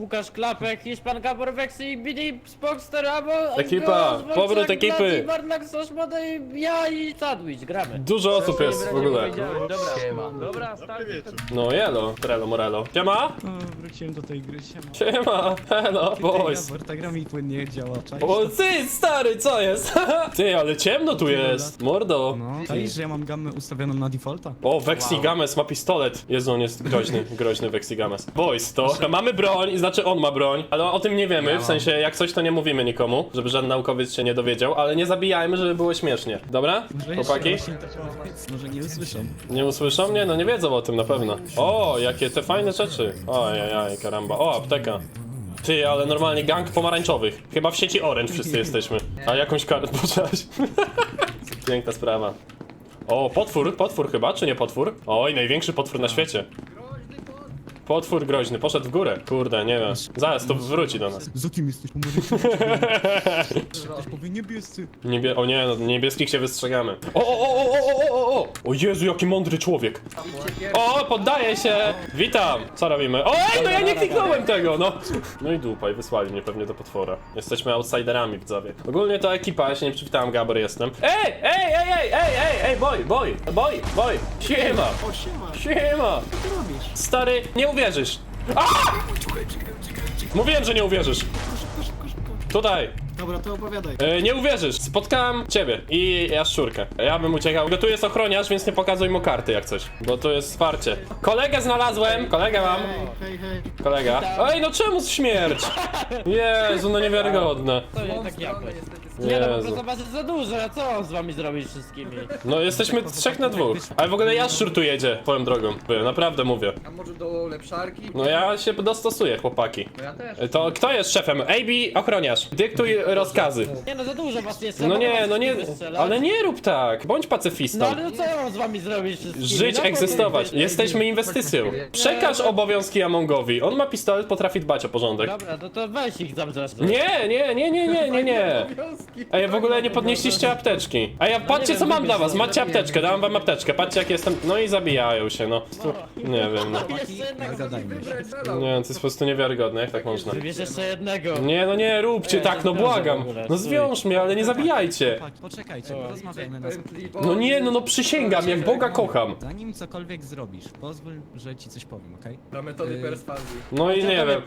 Łukasz Klapek, Hiszpan Gabor Weksy i Billy Spockster, albo... Ekipa, powrót ekipy. Barnak, Soszmoda i ja i Sandwich, gramy. Dużo osób jest w ogóle. Dobra, dobra, start. No jelo, Trello Morello. Siema? O, wróciłem do tej gry, siema. Siema, hello, boys. Gabor, ta gra mi płynnie działa, czaisz? O ty, stary, co jest? Ty, ale ciemno tu jest. Mordo. No, czaisz, że ja mam gamę ustawioną na defaulta? O, Vexigames ma pistolet. Jezu, on jest groźny, groźny Vexigames. Boys, to mamy broń, znaczy on ma broń, ale o tym nie wiemy, w sensie jak coś to nie mówimy nikomu, żeby żaden naukowiec się nie dowiedział, ale nie zabijajmy, żeby było śmiesznie. Dobra? Chłopaki? Może nie usłyszą. Nie usłyszą mnie? No nie wiedzą o tym na pewno. O, jakie te fajne rzeczy. Ojajaj, karamba. O, apteka. Ty, ale normalnie gang pomarańczowych. Chyba w sieci Orange wszyscy jesteśmy. A jakąś kartę poczęłaś. Piękna sprawa. O, potwór, potwór chyba, czy nie potwór? Oj, największy potwór na świecie. Potwór groźny, poszedł w górę. Kurde, nie wiem. Zaraz to wróci do nas. Z kim jesteś? Ktoś powie niebiescy. Niebie o nie, no, niebieskich się wystrzegamy. O, o, o, o, o, o, o, o! O Jezu, jaki mądry człowiek. O, poddaję się! Witam! Co robimy? O, ej, no ja nie kliknąłem tego, no! No i dupa, i wysłali mnie pewnie do potwora. Jesteśmy outsiderami, widzowie. Ogólnie to ekipa, ja się nie przywitałem, Gabor jestem. Ej, ej, ej, ej, ej, ej, ej, boy, boy, boy, boy! Siema! O, siema. Siema! Co ty robisz? Stary, nie uwierzysz! A! Mówiłem, że nie uwierzysz. Szybko, szybko, szybko. Tutaj, Dobra, to opowiadaj. E, nie uwierzysz, spotkałem ciebie i jaszczurkę. Ja bym uciekał. Bo tu jest ochroniarz, więc nie pokazuj mu karty jak coś. Bo tu jest wsparcie. Kolegę znalazłem, kolegę mam. Hej, hej, hej. Kolega. Ej, no czemu śmierć? Jezu, no niewiarygodne. To jest taki jakoś. Nie no, po Jezu. prostu was jest za dużo, a co mam z wami zrobić wszystkimi? No jesteśmy trzech na dwóch. Ale w ogóle jaszczur tu jedzie, twoją drogą. Mówię, Naprawdę mówię. A może do lepszarki? No ja się dostosuję, chłopaki. No ja też. To kto jest szefem? AB, ochroniarz. Dyktuj rozkazy. Nie no, za dużo was jest. No nie, no nie, ale nie rób tak. Bądź No pacyfistą. ale no co ja mam z wami zrobić wszystkimi? Żyć, No, egzystować. to- Jesteśmy inwestycją. Przekaż obowiązki Amongowi. On ma pistolet, potrafi dbać o porządek. Dobra, no to weź ich zamrzasz. Nie, nie, nie, nie, nie, nie, nie. Ej, w ogóle nie podnieśliście apteczki. A ja patrzcie co mam dla was, macie apteczkę, dałam wam apteczkę, patrzcie jak jestem. No i zabijają się, no. Nie wiem, no. Zagadajmy się. Nie, to jest po prostu niewiarygodne, jak tak można. Wybierz jeszcze jednego. Nie, no nie, róbcie tak, no błagam. No zwiąż mnie, ale nie zabijajcie. Chłopaki, Poczekajcie, porozmawiajmy na No nie, no no przysięgam, jak Boga kocham. Zanim cokolwiek zrobisz, pozwól, że ci coś powiem, okej? Do metody perswazji. No i nie wiem.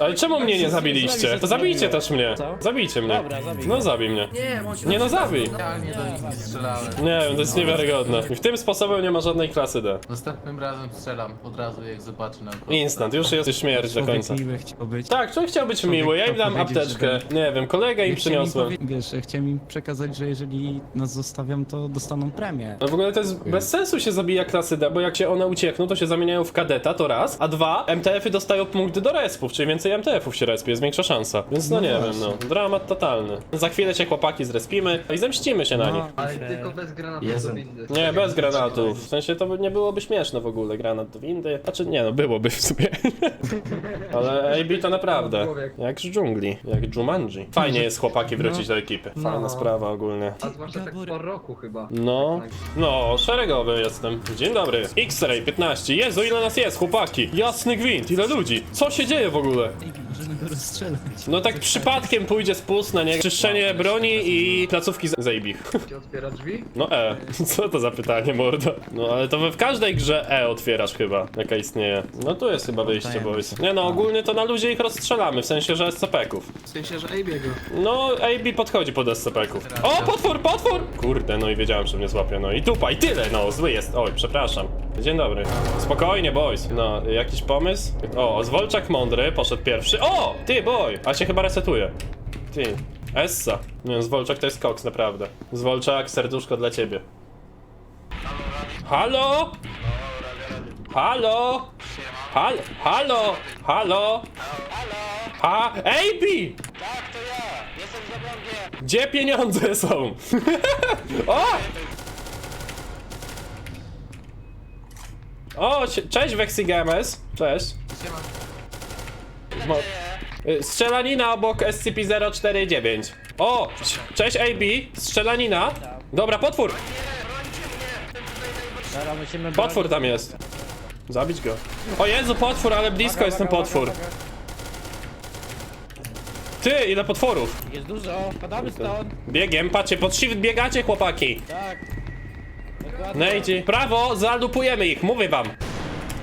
Ale czemu mnie nie zabiliście? To zabijcie też mnie. Zabijcie mnie. Dobra, zabij. No zabij mnie. Nie, on się Nie no zabij. Realnie do nich nie strzelałem. Nie wiem, to jest niewiarygodne. I w tym sposobem nie ma żadnej klasy D. Następnym razem strzelam od razu jak zobaczę na Instant, już jest śmierć do końca. miły chciał być. Tak, człowiek chciał być miły, ja im dam powiedzieć, apteczkę. Nie wiem, kolegę im Chciałem przyniosłem. powie- Wiesz, chciałem im przekazać, że jeżeli nas zostawią, to dostaną premię. No w ogóle to jest bez sensu się zabija klasy D, bo jak się one uciekną, to się zamieniają w kadeta, to raz, a dwa, MTF-y dostają punkty do respów, czyli więcej MTF-ów się respie, jest większa szansa. Więc no, No nie wiem, no. Dramat totalny. Za chwilę się chłopaki zrespimy i zemścimy się na nich. Ale tylko bez granatów do windy. Nie, bez granatów. W sensie to by nie byłoby śmieszne w ogóle, granat do windy. Znaczy nie, no byłoby w sumie. Ale AB to naprawdę. Jak z dżungli, jak Jumanji. Fajnie jest chłopaki wrócić do ekipy. Fajna sprawa ogólnie. A zwłaszcza tak po roku chyba. No, no, szeregowy jestem. Dzień dobry. X-Ray 15. Jezu, ile nas jest, chłopaki? Jasny gwint, ile ludzi? Co się dzieje w ogóle? Ej, możemy go rozstrzelać. No tak przypadkiem pójdzie spust na nie. Czyszczenie broni i placówki z Zejbich. Ci otwiera drzwi? No E. Co to za pytanie, mordo? No ale to we w każdej grze E otwierasz chyba, jaka istnieje. No tu jest chyba wyjście, boys. Nie no, ogólnie to na ludzie ich rozstrzelamy, w sensie, że SCP-ków. W sensie, że Ejbiego. No, AB podchodzi pod SCP-ków. O, potwór, potwór! Kurde, no i wiedziałem, że mnie złapie, no i dupa, i tyle, no, zły jest. Oj, przepraszam. Dzień dobry. Spokojnie, boys. No, jakiś pomysł? O, Zwolczak mądry, poszedł pierwszy. O, ty, boy! A się chyba resetuje. Ty, Essa. Nie, Zwolczak to jest koks, naprawdę. Zwolczak, serduszko dla ciebie. Halo? Halo? Halo? Halo? Halo? Ha? AB! Tak, to ja. Jestem za. Gdzie pieniądze są? o! O, cie- cześć Wexigames. Cześć. Mo- y, Strzelanina obok SCP-049. O! c- Cześć AB. Strzelanina. Dobra, potwór. Dobra, musimy Potwór tam jest. Zabić go. O Jezu, potwór, ale blisko jest ten potwór. Ty, ile potworów. Jest dużo, padamy stąd. Biegiem, patrzcie, pod shift biegacie, chłopaki. Tak. Dokładnie. No. Prawo, zalupujemy ich, mówię wam.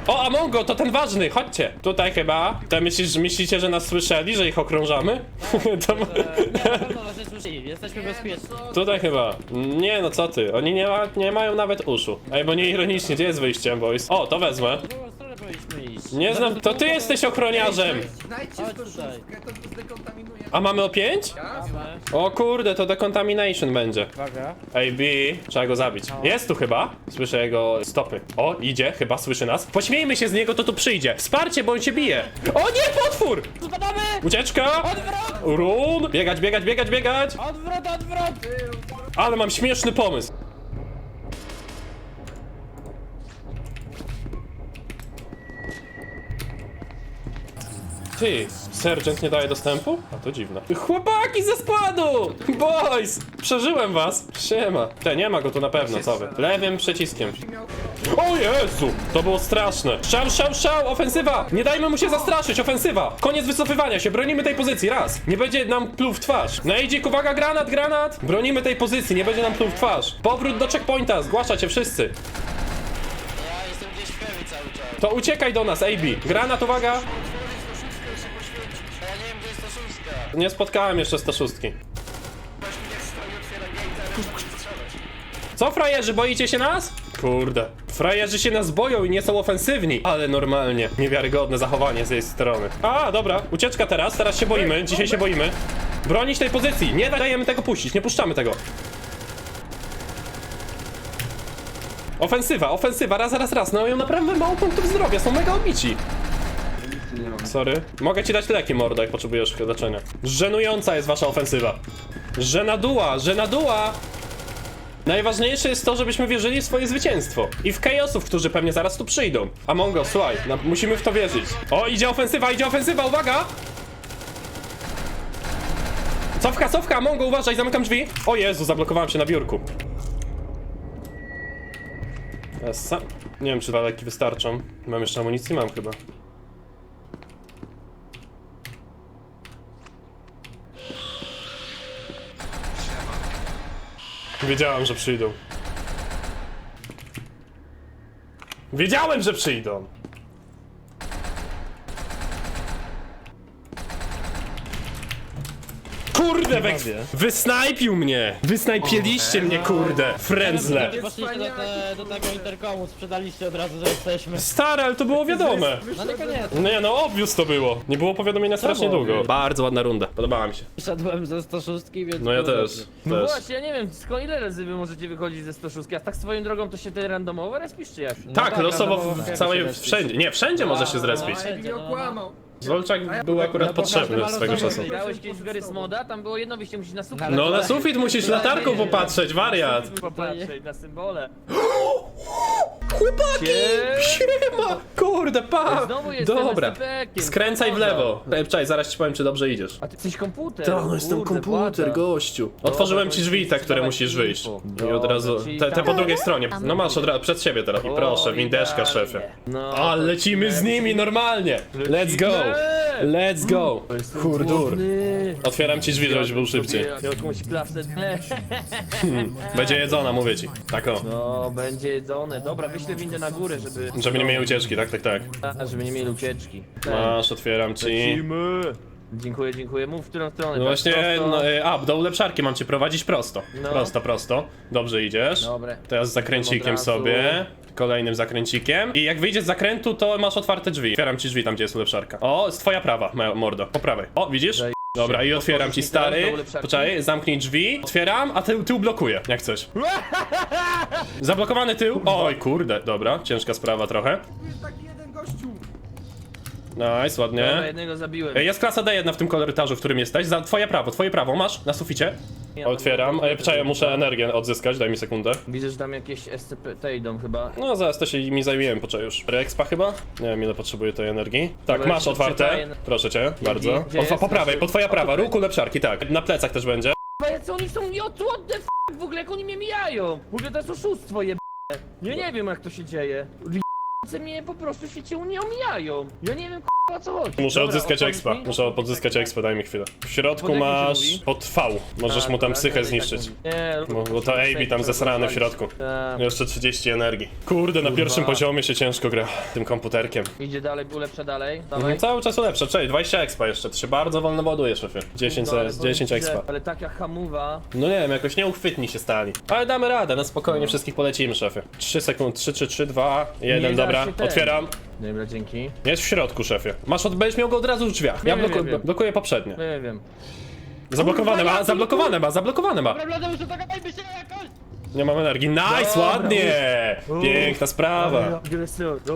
O, Amongo, to ten ważny, chodźcie. Tutaj chyba. To myślisz, myślicie, że nas słyszeli, że ich okrążamy? to, E, Nie, na pewno nas nie słyszeli, jesteśmy bezpieczni. tutaj chyba. Nie, no co ty, oni nie, ma, nie mają nawet uszu. Ej, bo nie ironicznie, gdzie jest wyjście, boys? O, to wezmę. W drugą stronę powinniśmy iść. Nie znam, to ty jesteś ochroniarzem. Znajdźcie Chodź to zdekontaminuje. A mamy o 5? Mamy. O kurde, to decontamination będzie. Uwaga. Ej, B, trzeba go zabić. Jest tu chyba. Słyszę jego stopy. O, idzie, chyba słyszy nas. Pośmiejmy się z niego, to tu przyjdzie. Wsparcie, bo on się bije. O nie, potwór! Spadamy! Ucieczka! Odwrot! Run! Biegać, biegać, biegać, biegać! Odwrot, odwrot! Ale mam śmieszny pomysł. Ty, sergeant nie daje dostępu? A to dziwne. Chłopaki ze składu! Boys! Przeżyłem was! Siema. Te, nie ma go tu na pewno, co wy? Lewym przyciskiem. O Jezu! To było straszne. Szał, szał, szał! Ofensywa! Nie dajmy mu się zastraszyć, ofensywa! Koniec wycofywania się, bronimy tej pozycji, raz! Nie będzie nam pluł w twarz. Idzie, uwaga, granat, granat! Bronimy tej pozycji, nie będzie nam pluł w twarz. Powrót do checkpointa, zgłaszacie wszyscy. Ja jestem gdzieś w cały czas. To uciekaj do nas, AB. Granat, uwaga! Nie spotkałem jeszcze 106. Co frajerzy, boicie się nas? Kurde. Frajerzy się nas boją i nie są ofensywni. Ale normalnie. Niewiarygodne zachowanie z jej strony. A, dobra. Ucieczka teraz. Teraz się boimy. Dzisiaj się boimy. Bronić tej pozycji. Nie dajemy tego puścić. Nie puszczamy tego. Ofensywa, ofensywa. Raz, raz, raz. No mają naprawdę mało punktów zdrowia. Są mega obici. Sorry. Mogę ci dać leki, mordo, jak potrzebujesz leczenia. Żenująca jest wasza ofensywa. Żenaduła, żenaduła! Najważniejsze jest to, żebyśmy wierzyli w swoje zwycięstwo. I w chaosów, którzy pewnie zaraz tu przyjdą. Amongo, słuchaj, no, musimy w to wierzyć. O, idzie ofensywa, idzie ofensywa, uwaga! Cofka, cofka, Amongo, uważaj, zamykam drzwi. O Jezu, zablokowałem się na biurku. Sam... Nie wiem, czy dwa leki wystarczą. Mam jeszcze amunicji? Mam chyba. Wiedziałem, że przyjdą. Wiedziałem, że przyjdą! Kurde, Wex! Wysnajpił mnie! Wysnajpieliście mnie, kurde! Frędzle! Poszliście do, te, do tego interkomu, sprzedaliście od razu, że jesteśmy. Stare, ale to było wiadome! No niekoniecznie. Nie no, obvious to było. Nie było powiadomienia strasznie długo. Bardzo ładna runda. Podobała mi się. Szedłem ze 106, więc... No ja też. No też. właśnie, ja nie wiem, skąd ile razy wy możecie wychodzić ze 106, a tak swoją drogą to się te randomowe respisz czy jak? Tak, tak, losowo w całej, wszędzie. Nie, wszędzie może się zrespić. No, no, no. okłamał. Zwolczak był akurat potrzebny swego czasu. Grałeś kiedyś w Garry's Moda, tam było jedno wyjście, musisz na sufit No na sufit musisz latarką popatrzeć, wariat. popatrzeć, na symbole. Chłopaki! Siema! Kurde, pa! Znowu jestem Dobra. SCP-kiem, Skręcaj w lewo. Ej, czekaj, zaraz ci powiem, czy dobrze idziesz. A ty jesteś komputer. Tak, no jestem kurde, komputer, gościu. Otworzyłem to ci drzwi, te, które musisz wyjść. I od Dobra, razu. czyli Te, te po drugiej stronie. No masz od razu przed siebie teraz. I O, proszę, idealnie. szefie. No, A, lecimy z nimi normalnie. Let's go. Let's go. Hurdur. Głodny. Otwieram ci drzwi, żebyś był szybciej. Jakąś klasę. Będzie jedzona, mówię ci. Tak o. No, będzie jedzone. Dobra, wyślę windę na górę, żeby... Żeby nie mieli ucieczki, tak, tak, tak. A, żeby nie mieli ucieczki. Masz, otwieram ci. Lecimy. Dziękuję, dziękuję. Mów w którą stronę. No tak właśnie, prosto? no, y, a, do ulepszarki mam cię prowadzić prosto. No. Prosto, prosto. Dobrze idziesz. Dobra. Teraz z zakręcikiem Od razu. sobie. Kolejnym zakręcikiem. I jak wyjdziesz z zakrętu, to masz otwarte drzwi. Otwieram ci drzwi tam, gdzie jest ulepszarka. O, z twoja prawa, ma- mordo. Po prawej. O, widzisz? Daj Dobra, i otwieram ci stary. Poczekaj, zamknij drzwi. Otwieram, a ty, tył blokuję, jak chcesz. Zablokowany tył. Oj, kurde, dobra, ciężka sprawa trochę. Taki. Nice, ładnie. Dobra, jednego zabiłem. E, Jest klasa D1 w tym korytarzu, w którym jesteś. Za twoje prawo, twoje prawo. Masz na suficie? Ja tam Otwieram. E, Czekaj, muszę energię odzyskać, daj mi sekundę. Widzę, że tam jakieś SCP te idą chyba. No, zaraz to się mi zajmiemy, poczekaj już. Reexpa chyba? Nie wiem, ile potrzebuję tej energii. Tak, Dobra, masz jeszcze otwarte. Proszę cię, bardzo. Gdzie O, jest po prawej, po twoja prawa, ruku lepszarki, tak. Na plecach też będzie. Ale co oni są nie what the f w ogóle jak oni mnie mijają? W ogóle to jest oszustwo je Ja nie wiem jak to się dzieje. Chce mnie po prostu się cię nie omijają. Ja nie wiem k***a, O co chodzi? Muszę Dobra, odzyskać odpowiedz expa. mi? Muszę odzyskać expa, daj mi chwilę. W środku Pod jakim się masz mówi? pod V. Możesz A, mu tam dobra, psychę zniszczyć. tak mówię. Nie, Bo, bo to AB tam zesrany w środku. Tak. Jeszcze 30 energii. Kurde, na pierwszym poziomie się ciężko gra tym komputerkiem. Idzie dalej, ulepsza dalej. Mhm, Dawaj. cały czas ulepsza. Cześć, 20 expa jeszcze. Ty się bardzo wolno ładuje, szefie. 10, No, ale CS, powiem 10 ci, expa. że- Ale taka hamuwa. No nie wiem, jakoś nieuchwytni się stali. Ale damy radę, na spokojnie wszystkich polecimy, szefie. 3 sekundy, 3, 3, 3, 2, 1, Nie da dobra. Ten. Otwieram. Dobra, dzięki. Jest w środku, szefie. Masz od, będziesz miał go od razu w drzwiach. Ja bloku, wiem. blokuję poprzednie. Nie wiem. Zablokowane ma, zablokowane ma, zablokowane ma. Dobra, dogadajmy się jakoś! Nie mam energii. Nice, Dobra, ładnie! Piękna sprawa.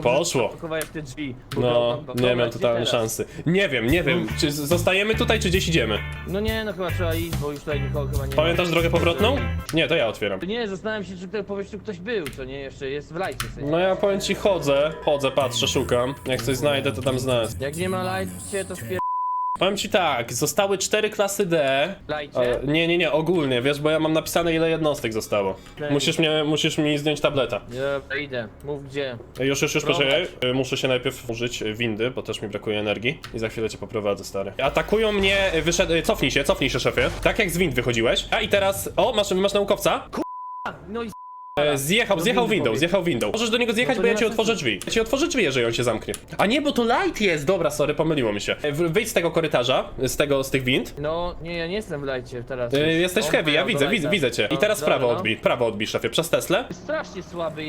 Poszło. Pakowałeś te drzwi. No, nie miałem totalnie teraz? szansy. Nie wiem, nie wiem, czy z- zostajemy tutaj, czy gdzieś idziemy. No nie, no chyba trzeba iść, bo już tutaj nikogo chyba nie Pamiętasz drogę powrotną? Nie, to ja otwieram. Nie, zastanawiam się, czy tutaj po prostu ktoś był, co nie, jeszcze jest w lajcie. No ja powiem ci, chodzę, chodzę, patrzę, szukam. Jak coś znajdę, to tam znaleźć. Jak nie ma lajcie, to spier... Powiem ci tak, zostały cztery klasy D. Lajcie? Ale, nie, nie, nie, ogólnie, wiesz, bo ja mam napisane ile jednostek zostało. Okej. Musisz, mnie, musisz mi zdjąć tableta. Dobra, idę. Mów gdzie. Już, już, już, Prowadź. poczekaj. Y, Muszę się najpierw użyć windy, bo też mi brakuje energii. I za chwilę cię poprowadzę, stary. Atakują mnie, y, wyszedł, cofnij się, cofnij się, szefie. Tak jak z wind wychodziłeś. A i teraz, o, masz, masz naukowca? No i E, Zjechał, zjechał windą, powiedz. zjechał windą. Możesz do niego zjechać, No to bo ja ci otworzę drzwi. Ja ci otworzę drzwi, jeżeli on się zamknie. A nie, bo to light jest! Dobra, sorry, pomyliło mi się. E, w- Wyjdź z tego korytarza, z tego, z tych wind. No, nie, ja nie jestem w lajcie teraz. E, Jesteś On heavy, ja pojechał widzę, do widzę, lajta. widzę cię. I No, teraz dobra, prawo no. odbij, prawo odbij, szefie, przez Teslę. Strasznie słaby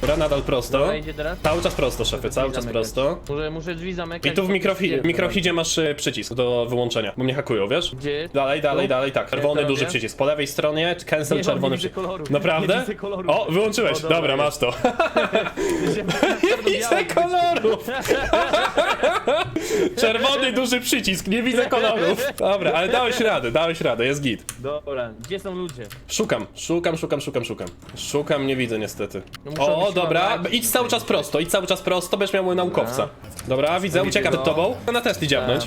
Dobra, nadal prosto. Dobra, idzie teraz? Cały czas prosto, szefie, cały Drzwi czas zamykać. prosto. Muszę, muszę drzwi zamykać. I tu w mikrofi mikrohidzie masz y, przycisk do wyłączenia, bo mnie hakują, wiesz? Gdzie? Dalej, dalej, dalej, tak. Czerwony duży przycisk. Po lewej stronie cancel Nie, czerwony nie widzę przycisk. Naprawdę? Widzę. O, wyłączyłeś. O, dobra, dobra, masz to. Nie widzę kolorów! Czerwony duży przycisk, nie widzę kolorów. Dobra, ale dałeś radę, dałeś radę, jest git. Dobra, gdzie są ludzie? Szukam, szukam, szukam, szukam, szukam. Szukam, nie widzę niestety. No muszą O, być dobra, chyba idź cały czas prosto, idź cały czas prosto, będziesz miał naukowca. Dobra, widzę, ucieka przed tobą. Na Tesli dziabnąć.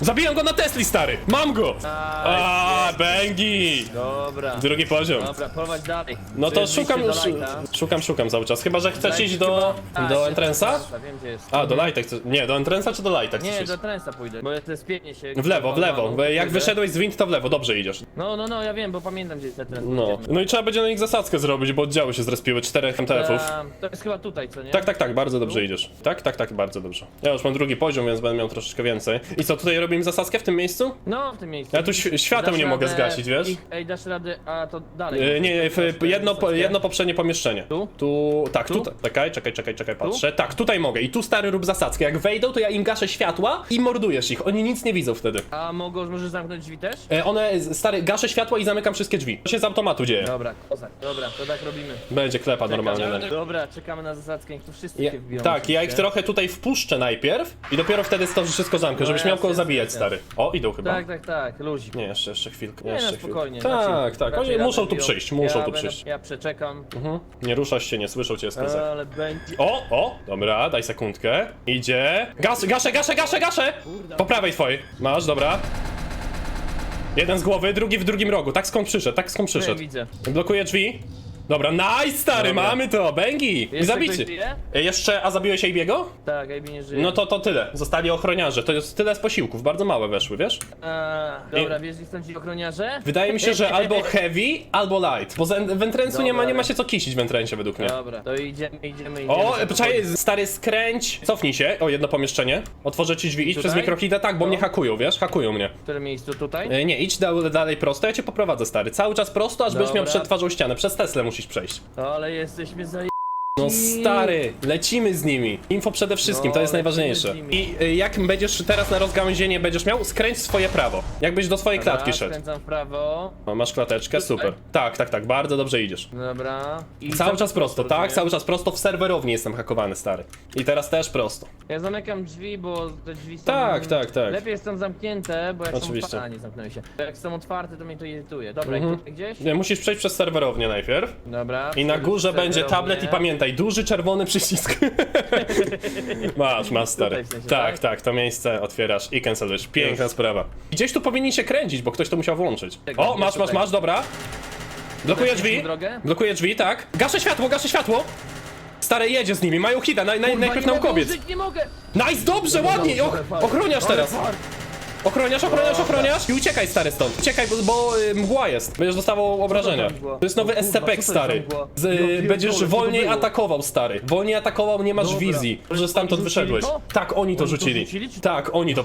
Zabijam go na Tesli, stary! Mam go! A, Bengi! Dobra. Drugi poziom. Dobra, prowadź dalej. No to szukam, lighta. szukam, szukam cały czas. Chyba, że chcesz Light iść do, chyba- A, do się- Entrance'a? Wiem gdzie jest. A, do Lighta chcesz... Nie, do Entrance'a czy do Lighta chcesz Nie, iść? do Trensa pójdę, bo to jest pięknie się... W lewo, w lewo. No, bo Jak pójdę. wyszedłeś z wind, to w lewo, dobrze idziesz. No, no, no, ja wiem, bo pamiętam gdzie jest ten Trent. No. No i trzeba będzie na nich zasadzkę zrobić, bo oddziały się zrespiły, czterech MTF-ów. Ehm, To jest chyba tutaj, co nie? Tak, tak, tak, bardzo dobrze idziesz. Tak, tak, tak, bardzo dobrze. Ja już mam drugi poziom, więc będę miał troszeczkę więcej. I co, tutaj robimy zasadzkę w tym miejscu? No, w tym miejscu. Ja tu świ- świateł Dasz nie mogę radę- zgasić, wiesz? i- Ej, dasz radę, a to dalej. Yy, nie, w, jedno, po- jedno poprzednie pomieszczenie. Tu? Tu, tak, Tu? tutaj. Czekaj, czekaj, czekaj, czekaj, patrzę. Tak, tutaj mogę. I tu stary rób zasadzkę. Jak wejdą, to ja im gaszę światła i mordujesz ich. Oni nic nie widzą wtedy. A mogą, możesz zamknąć drzwi też? E, one, stary, gaszę światła i zamykam wszystkie drzwi. To się z automatu dzieje. Dobra, kozak. Dobra, to tak robimy. Będzie klepa normalnie. no. Dobra, czekamy na zasadzkę, niech tu wszyscy Ja, się wbiją. tak, ja ich oczywiście. trochę tutaj wpuszczę najpierw i dopiero wtedy to wszystko zamknę, No żebyś miał jasne, kogo jasne. stary. O, idą chyba. Tak, tak, tak, luzik. Nie, jeszcze, jeszcze chwilkę. Nie, jeszcze no chwilkę. spokojnie. Tak, raczej- tak, raczej oni muszą tu biją. przyjść, muszą ja tu będę- przyjść. Ja przeczekam. Mhm. Nie ruszasz się, nie słyszą cię z kozak. Ale będzie... O, o, dobra, daj sekundkę. Idzie. Gaz, gaszę, gaszę, gaszę, gaszę! Po prawej twojej. Masz, dobra. Jeden z głowy, drugi w drugim rogu. Tak skąd przyszedł, tak skąd Nie przyszedł. widzę. Blokuje drzwi. Dobra, nice, stary, Dobra. mamy to, Bengi! I Jeszcze zabicie. ktoś żyje? E, Jeszcze, a zabiłeś Abiego? Tak, Ejbi nie żyje. No to, to tyle. Zostali ochroniarze. To jest tyle z posiłków, bardzo małe weszły, wiesz? A, dobra, wiesz, gdzie są ci ochroniarze? Wydaje mi się, że albo heavy, albo light. Bo Entrencu nie ma, nie ma się co kisić w Entrencie według mnie. Dobra, to idziemy, idziemy, idziemy. O, za poczekaj, stary skręć. Cofnij się o jedno pomieszczenie. Otworzę ci drzwi, idź Tutaj? przez mikrohida, tak, bo No. mnie hakują, wiesz? Hakują mnie. W którym miejscu? Tutaj? E, nie, idź da- dalej prosto, ja cię poprowadzę, stary. Cały czas prosto, aż będziesz miał Dobra. przed twarzą ścianę. Przez Teslę musisz przejść. Ale jesteśmy za... No stary, lecimy z nimi. Info przede wszystkim, No, to jest lecimy najważniejsze. z nimi. I y, jak będziesz teraz na rozgałęzienie będziesz miał, skręć swoje prawo. Jakbyś do swojej Dobra, klatki szedł. skręcam w prawo. O, masz klateczkę, super. Tak, tak, tak, bardzo dobrze idziesz. Dobra. I Cały czas prosto, tak? rozumiem. Cały czas prosto w serwerowni jestem hakowany, stary. I teraz też prosto. Ja zamykam drzwi, bo te drzwi są... Tak, tak, tak. Lepiej są zamknięte, bo jak Oczywiście. są otwarte... A, nie zamknęły się. Jak są otwarte, to mnie to irytuje. Dobra, Mhm. i tutaj gdzieś? Nie, musisz przejść przez serwerownię najpierw. Dobra. I na górze będzie tablet i pamiętaj, duży czerwony przycisk. masz, masz stary. Tutaj w sensie, tak, tak? tak, to miejsce otwierasz i cancelujesz. Piękna sprawa. Gdzieś tu powinni się kręcić, bo ktoś to musiał włączyć. Tak, O, jest masz, masz, tutaj. masz, dobra. Blokuje Tutaj drzwi. drogę? Blokuje drzwi, tak. Gaszę światło, gaszę światło. stare jedzie z nimi, mają hita, naj, naj, Kurwa, najpierw nie mogę naukowiec. użyć, nie mogę! Nice, dobrze, ładnie! Och, ochroniasz teraz. Ochroniasz, ochroniasz, ochroniasz i uciekaj stary stąd. Uciekaj, bo, bo y, mgła jest. Będziesz dostawał obrażenia. mgła? To jest nowy O kurwa, SCP co to jest stary. za mgła? Z, Ja y, pierdolę, będziesz co to wolniej było? atakował stary. Wolniej atakował, nie masz Dobra. wizji, że stamtąd Oni wyszedłeś. Tak, oni to Oni to rzucili. rzucili, czy- Tak, oni to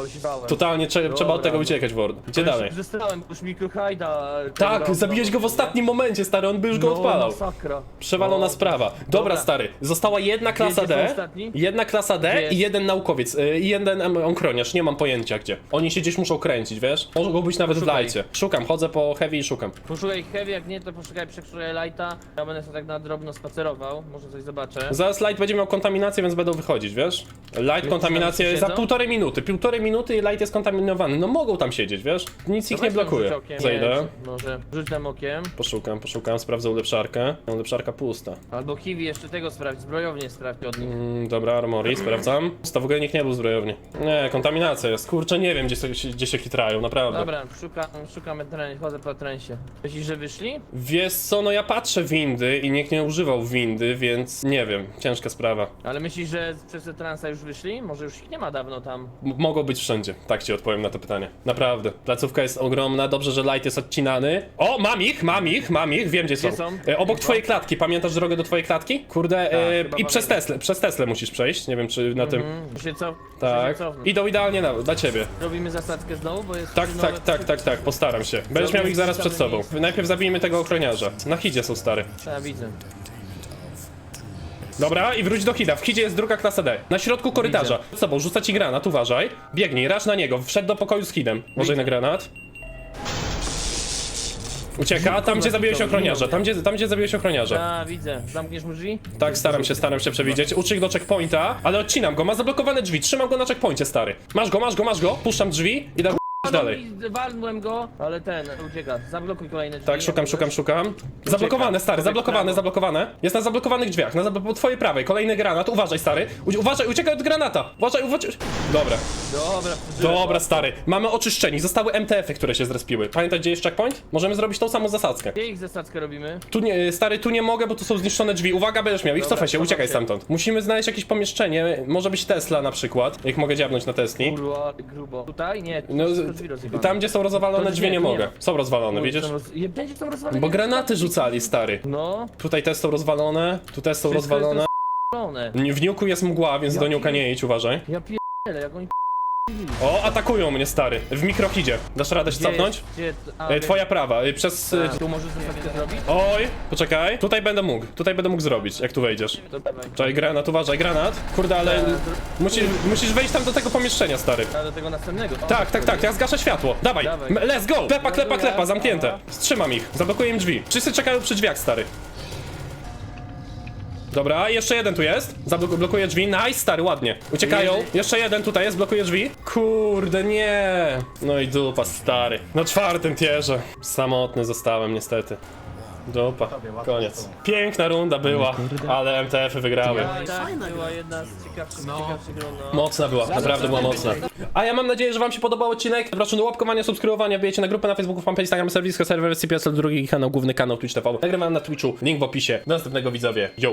byś. Bałem. Totalnie trze- trzeba od tego uciekać, Word. Gdzie dalej? Zostałem już mikrohajda. Tak, zabiłeś go w ostatnim momencie, stary, on by już go no, odpalał. masakra. Przewalona No. sprawa. Dobra, Dobra. stary, została jedna klasa Wiecie, D, jedna klasa D Gdzie i jeden naukowiec, y, i jeden em, ochroniarz, nie mam pojęcia gdzie. Oni się gdzieś muszą kręcić, wiesz? Mogą być nawet w Szukaj. lajcie. Szukam, chodzę po heavy i szukam. Poszukaj heavy, jak nie, to poszukaj przekrzuraj lighta. Ja będę sobie tak na drobno spacerował, może coś zobaczę. Zaraz light będzie miał kontaminację, więc będą wychodzić, wiesz? Light kontaminację tam za półtorej minuty. Półtorej minuty i light jest kontaminowany. No mogą tam siedzieć, wiesz? Nic ich To nie blokuje. nie, Może rzuć tam okiem. Poszukam, poszukam, sprawdzę ulepszarkę. Ulepszarka pusta. Albo kiwi jeszcze tego sprawdź, zbrojownię sprawdź od nich. Mm, dobra, armory, sprawdzam. To w ogóle nikt nie był zbrojowni. Nie, kontaminacja jest. Kurczę, nie wiem, gdzie się, gdzie się kitrają, naprawdę. Dobra, szukam, szukamy tren, chodzę po trensie. Myślisz, że wyszli? Wiesz co, no ja patrzę windy i nikt nie używał windy, więc nie wiem, ciężka sprawa. Ale myślisz, że przez te transa już wyszli? Może już ich nie ma dawno tam. M mogą być wszędzie, tak ci odpowiem na to pytanie. Naprawdę. Placówka jest ogromna, dobrze, że light jest odcinany. O, mam ich, mam ich, mam ich, wiem gdzie są. Gdzie są? E, obok twojej klatki, pamiętasz drogę do twojej klatki? Kurde, e, chyba i przez pamiętam. Teslę, przez Teslę musisz przejść, nie wiem czy na tym... Mm, się co? Tak, Się idą idealnie na, dla ciebie. Robimy zasadzkę znowu, bo jest... Tak, nowe- tak, tak, tak, tak, postaram się. Będziesz miał ich zaraz przed sobą. Najpierw zabijmy tego ochroniarza. Na hidzie są stary. Tak, widzę. Dobra, i wróć do hida. W hidzie jest druga klasa D. Na środku korytarza. Z sobą rzuca ci granat, uważaj. Biegnij, rasz na niego. Wszedł do pokoju z hidem. Może na granat. Ucieka, tam gdzie zabiłeś ochroniarza, tam gdzie, tam gdzie zabiłeś ochroniarza. Tak, widzę. Zamkniesz mu drzwi? Tak, staram się, staram się przewidzieć. Uczy ich do checkpointa, ale odcinam go, ma zablokowane drzwi, trzymam go na checkpoincie, stary. Masz go, masz go, masz go, puszczam drzwi i da dalej. I Walnąłem go, ale ten, ucieka. Zablokuj kolejne drzwi. Tak, szukam, szukam, szukam. Zablokowane, stary, zablokowane, zablokowane. Jest na zablokowanych drzwiach, na po twojej prawej. Kolejny granat, uważaj, stary. U uważaj, uciekaj od granata. Uważaj, uważaj. Dobra, Dobra, przeżyłem. dobra, stary. Mamy oczyszczeni, zostały MTF-y, które się zrespiły. Pamiętaj, gdzie jest checkpoint? Możemy zrobić tą samą zasadzkę. Gdzie ich zasadzkę robimy? Tu nie, stary, tu nie mogę, bo tu są zniszczone drzwi. Uwaga, będziesz miał ich, Dobra, cofaj się, cofam uciekaj się. stamtąd. Musimy znaleźć jakieś pomieszczenie, może być Tesla na przykład. Jak mogę dziabnąć na Tesli. Kurwa, ale grubo. Tutaj? Nie, No, tam, gdzie są rozwalone To drzwi, nie nie, mogę. Są rozwalone, No, widzisz? roz- są rozwalone. Bo granaty rzucali, stary. No, Tutaj te są rozwalone, tu te są Wszystko jest rozwalone. rozwalone. W niuku jest mgła, więc do niuka nie idź, uważaj. Ja pierdolę, jak oni O, atakują mnie, stary. W mikrohidzie. Dasz radę się Gdzie cofnąć? jest? Gdzie... A, E, wiem. Twoja prawa, e, przez... e, A, Tu możesz zasadzkę zrobić? Oj, poczekaj. Tutaj będę mógł, tutaj będę mógł zrobić, jak tu wejdziesz. To dawaj. Czekaj, granat, uważaj, granat. Kurde, ale... Musisz, musisz wejść tam do tego pomieszczenia, stary. A do tego następnego. O, Tak, tak, tak, ja zgaszę światło. Dawaj, Dawaj. M- let's go! Klepa, klepa, Ładuję. klepa, zamknięte. Aha. Wstrzymam ich, zablokuję im drzwi. Wszyscy czekają przy drzwiach, stary. Dobra, jeszcze jeden tu jest. Zablokuje drzwi. Nice, stary, ładnie. Uciekają. Jeszcze jeden tutaj jest, blokuje drzwi. Kurde, nie. No i dupa, stary. Na czwartym tierze. Samotny zostałem, niestety. Dupa, koniec. Piękna runda była, ale MTF-y wygrały. Tak, Fajna była jedna z ciekawszych, No. ciekawszych rund. No. Mocna była, naprawdę była mocna. A ja mam nadzieję, że wam się podobał odcinek. Zapraszam do łapkowania, subskrybowania, wbijecie na grupę na Facebooku, fanpage, Instagram, serwis, serwer, CPS, drugi kanał, główny kanał Twitch TV. Nagrywam na Twitchu, link w opisie. Do następnego widzowie, yo!